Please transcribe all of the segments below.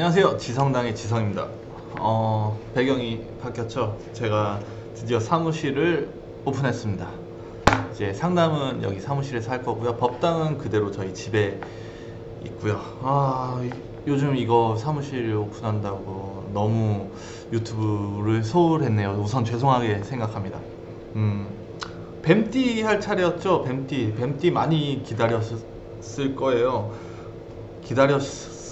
안녕하세요. 지성당의 지성입니다. 어, 배경이 바뀌었죠. 제가 드디어 사무실을 오픈했습니다. 이제 상담은 여기 사무실에서 할 거고요. 법당은 그대로 저희 집에 있고요. 아, 이- 요즘 이거 사무실 오픈한다고 너무 유튜브를 소홀했네요. 우선 죄송하게 생각합니다. 음, 뱀띠 할 차례였죠. 뱀띠. 뱀띠 많이 기다렸을 거예요. 기다렸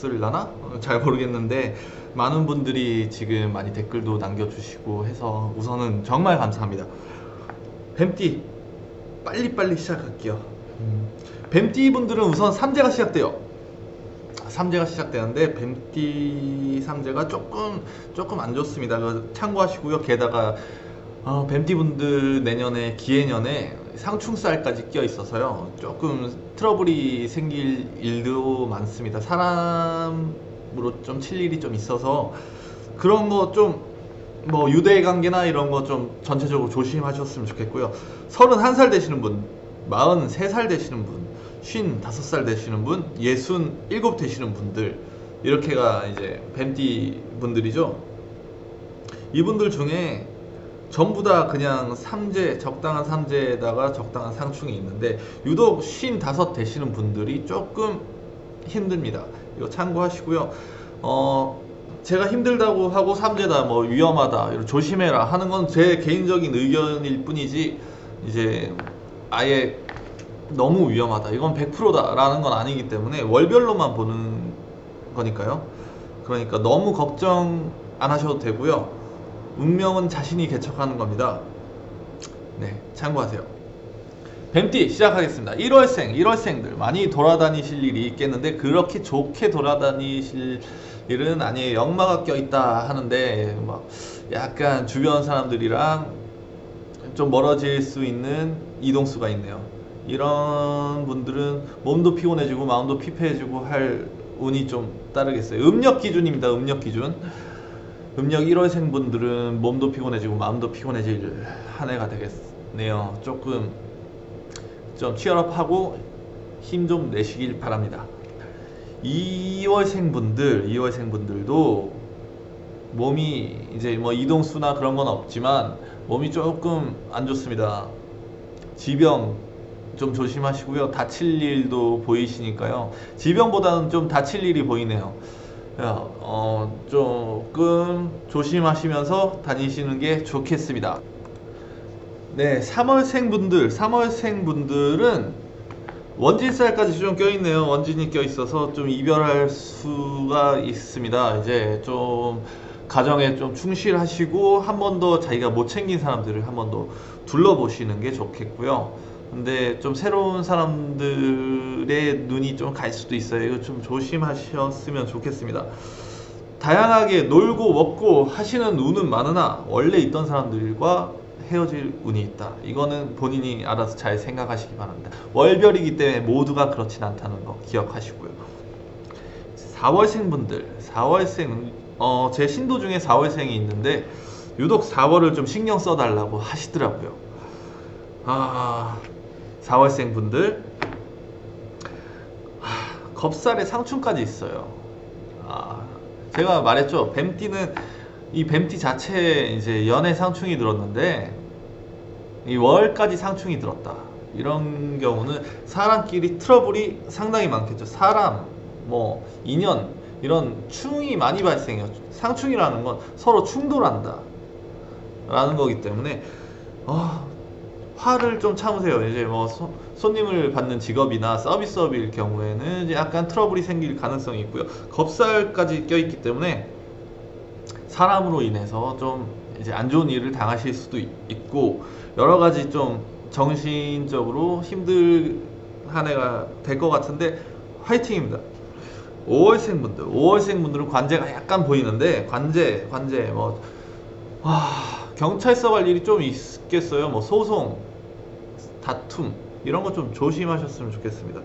을라나? 어, 잘 모르겠는데 많은 분들이 지금 많이 댓글도 남겨주시고 해서 우선은 정말 감사합니다. 뱀띠 빨리빨리 시작할게요. 음, 뱀띠 분들은 우선 삼재가 시작돼요. 삼재가 시작되는데 뱀띠 삼재가 조금 조금 안 좋습니다. 그 참고하시고요. 게다가 어, 뱀띠 분들 내년에 기해년에 상충살까지 끼어 있어서요. 조금 트러블이 생길 일도 많습니다. 사람으로 좀 칠 일이 좀 있어서 그런 거 좀 뭐 유대 관계나 이런 거 좀 전체적으로 조심하셨으면 좋겠고요. 31살 되시는 분, 43살 되시는 분, 55살 되시는 분, 67 되시는 분들 이렇게가 이제 뱀띠 분들이죠. 이분들 중에 전부 다 그냥 삼재 적당한 삼재에다가 적당한 상충이 있는데 유독 55 되시는 분들이 조금 힘듭니다. 이거 참고하시고요. 어 제가 힘들다고 하고 삼재다 뭐 위험하다 조심해라 하는 건 제 개인적인 의견일 뿐이지 이제 아예 너무 위험하다 이건 100%다 라는 건 아니기 때문에 월별로만 보는 거니까요. 그러니까 너무 걱정 안 하셔도 되고요. 운명은 자신이 개척하는 겁니다. 네, 참고하세요. 뱀띠 시작하겠습니다. 1월생, 1월생들 많이 돌아다니실 일이 있겠는데 그렇게 좋게 돌아다니실 일은 아니에요. 역마가 껴있다 하는데 막 약간 주변 사람들이랑 좀 멀어질 수 있는 이동수가 있네요. 이런 분들은 몸도 피곤해지고 마음도 피폐해지고 할 운이 좀 따르겠어요. 음력 기준입니다. 음력 기준. 음력 1월생 분들은 몸도 피곤해지고 마음도 피곤해질 한 해가 되겠네요. 조금 좀 치열업하고 힘 좀 내시길 바랍니다. 2월생 분들, 2월생 분들도 몸이 이제 뭐 이동수나 그런 건 없지만 몸이 조금 안 좋습니다. 지병 좀 조심하시고요. 다칠 일도 보이시니까요. 지병보다는 좀 다칠 일이 보이네요. 야, 어, 조금 조심하시면서 다니시는 게 좋겠습니다. 네, 3월생 분들, 3월생 분들은 원진살까지 좀 껴있네요. 원진이 껴있어서 좀 이별할 수가 있습니다. 이제 좀 가정에 좀 충실하시고 한 번 더 자기가 못 챙긴 사람들을 한 번 더 둘러보시는 게 좋겠고요. 근데 좀 새로운 사람들의 눈이 좀 갈 수도 있어요. 이거 좀 조심하셨으면 좋겠습니다. 다양하게 놀고 먹고 하시는 운은 많으나 원래 있던 사람들과 헤어질 운이 있다. 이거는 본인이 알아서 잘 생각하시기 바랍니다. 월별이기 때문에 모두가 그렇진 않다는 거 기억하시고요. 4월생 분들, 4월생, 어, 제 신도 중에 4월생이 있는데 유독 4월을 좀 신경 써달라고 하시더라고요. 아, 4월생 분들, 아, 겁살에 상충까지 있어요. 아, 제가 말했죠. 뱀띠는 이 뱀띠 자체에 이제 연애 상충이 들었는데 이 월까지 상충이 들었다. 이런 경우는 사람끼리 트러블이 상당히 많겠죠. 사람, 뭐 인연 이런 충이 많이 발생해요. 상충이라는 건 서로 충돌한다. 라는 거기 때문에 아, 화를 좀 참으세요. 이제 뭐 소- 손님을 받는 직업이나 서비스업일 경우에는 이제 약간 트러블이 생길 가능성이 있고요. 겁살까지 껴있기 때문에 사람으로 인해서 좀 이제 안 좋은 일을 당하실 수도 있- 있고 여러 가지 좀 정신적으로 힘들 한 해가 될 것 같은데 화이팅입니다. 5월생 분들, 5월생 분들은 관제가 약간 보이는데 관제, 관제 뭐 와, 경찰서 갈 일이 좀 있겠어요. 뭐 소송, 다툼 이런 거 좀 조심하셨으면 좋겠습니다.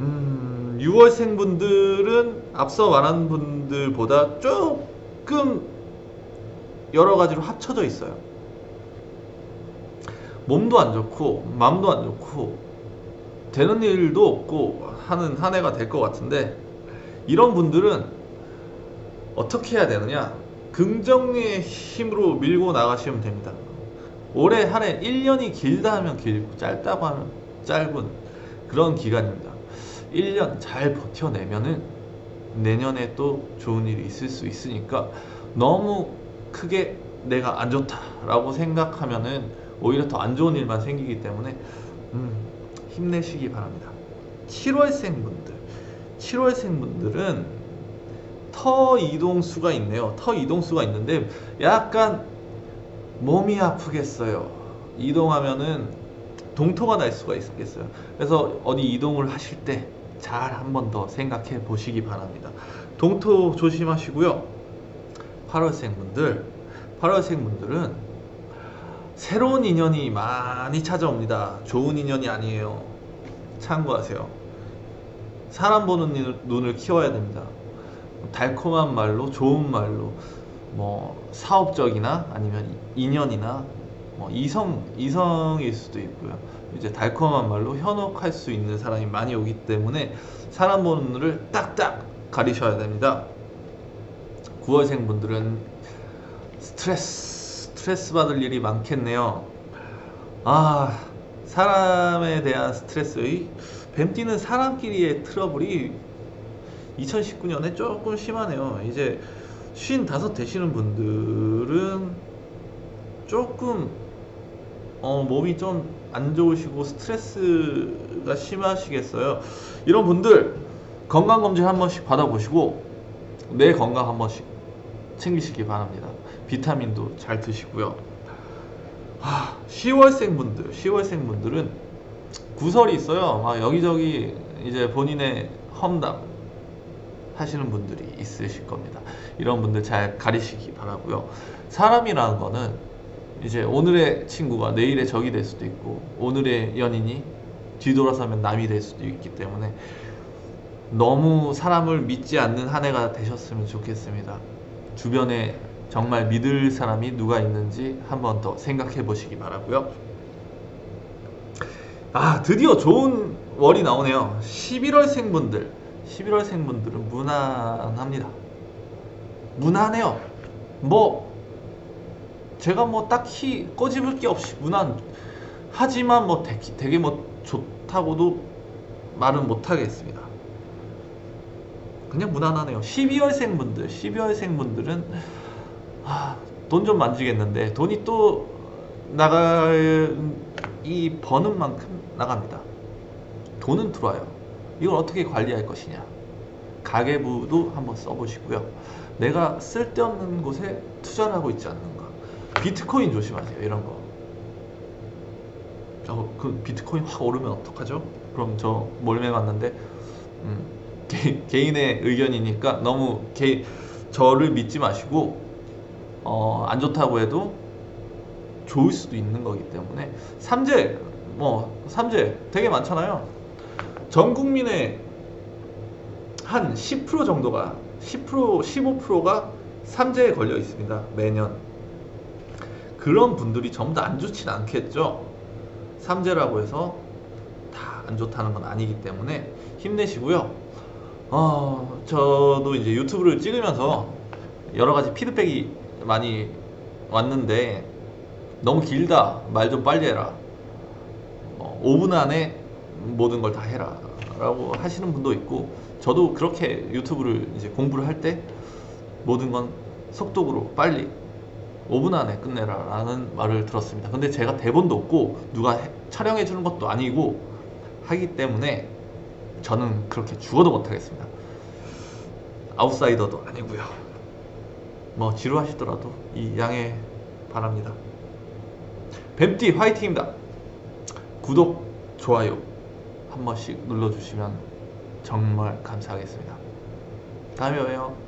음, 6월생 분들은 앞서 말한 분들보다 조금 여러 가지로 합쳐져 있어요. 몸도 안 좋고 마음도 안 좋고 되는 일도 없고 하는 한 해가 될 것 같은데 이런 분들은 어떻게 해야 되느냐? 긍정의 힘으로 밀고 나가시면 됩니다. 올해 한 해 1년이 길다 하면 길고 짧다고 하면 짧은 그런 기간입니다. 1년 잘 버텨내면은 내년에 또 좋은 일이 있을 수 있으니까 너무 크게 내가 안 좋다라고 생각하면은 오히려 더 안 좋은 일만 생기기 때문에 음, 힘내시기 바랍니다. 7월생 분들, 7월생 분들은 터 이동수가 있네요. 터 이동수가 있는데 약간 몸이 아프겠어요. 이동하면은 동토가 날 수가 있겠어요. 그래서 어디 이동을 하실 때 잘 한 번 더 생각해 보시기 바랍니다. 동토 조심하시고요. 8월생 분들, 8월생 분들은 새로운 인연이 많이 찾아옵니다. 좋은 인연이 아니에요. 참고하세요. 사람 보는 눈을, 키워야 됩니다. 달콤한 말로, 좋은 말로, 뭐 사업적이나 아니면 인연이나 뭐 이성 이성일 수도 있고요. 이제 달콤한 말로 현혹할 수 있는 사람이 많이 오기 때문에 사람 보는 눈을 딱딱 가리셔야 됩니다. 9월생 분들은 스트레스 스트레스 받을 일이 많겠네요. 아 사람에 대한 스트레스 뱀띠는 사람끼리의 트러블이 2019년에 조금 심하네요. 이제 55 되시는 분들은 조금 어, 몸이 좀 안 좋으시고 스트레스가 심하시겠어요. 이런 분들 건강 검진 한 번씩 받아보시고 내 건강 한 번씩 챙기시기 바랍니다. 비타민도 잘 드시고요. 아, 10월생 분들, 10월생 분들은 구설이 있어요. 막 여기저기 이제 본인의 험담 하시는 분들이 있으실 겁니다. 이런 분들 잘 가리시기 바라고요. 사람이라는 거는 이제 오늘의 친구가 내일의 적이 될 수도 있고 오늘의 연인이 뒤돌아서면 남이 될 수도 있기 때문에 너무 사람을 믿지 않는 한 해가 되셨으면 좋겠습니다. 주변에 정말 믿을 사람이 누가 있는지 한번 더 생각해 보시기 바라고요. 아, 드디어 좋은 월이 나오네요. 11월생 분들. 11월생 분들은 무난합니다. 무난해요. 뭐 제가 뭐 딱히 꺼집을 게 없이 무난 하지만 뭐 되게, 되게 뭐 좋다고도 말은 못 하겠습니다. 그냥 무난하네요. 12월생 분들, 12월생 분들은 아, 돈 좀 만지겠는데 돈이 또 나갈 이 버는 만큼 나갑니다. 돈은 들어와요. 이걸 어떻게 관리할 것이냐? 가계부도 한번 써보시고요. 내가 쓸데없는 곳에 투자를 하고 있지 않는가? 비트코인 조심하세요. 이런 거. 어, 그 비트코인 확 오르면 어떡하죠? 그럼 저 몰매 맞는데 음, 개, 개인의 의견이니까 너무 개, 저를 믿지 마시고 어, 안 좋다고 해도 좋을 수도 있는 거기 때문에 삼재 뭐 삼재 되게 많잖아요. 전 국민의 한 10% 정도가 10% 15%가 삼재에 걸려 있습니다. 매년 그런 분들이 전부 다 안 좋진 않겠죠. 삼재라고 해서 다 안 좋다는 건 아니기 때문에 힘내시고요. 어, 저도 이제 유튜브를 찍으면서 여러 가지 피드백이 많이 왔는데 너무 길다. 말 좀 빨리 해라. 어, 5분 안에 모든 걸 다 해라. 라고 하시는 분도 있고 저도 그렇게 유튜브를 이제 공부를 할 때 모든 건 속독으로 빨리 5분 안에 끝내라 라는 말을 들었습니다. 근데 제가 대본도 없고 누가 해- 촬영해 주는 것도 아니고 하기 때문에 저는 그렇게 죽어도 못하겠습니다. 아웃사이더도 아니고요. 뭐 지루하시더라도 이 양해 바랍니다. 뱀띠 화이팅입니다. 구독, 좋아요 한 번씩 눌러주시면 정말 감사하겠습니다. 다음에 봬요.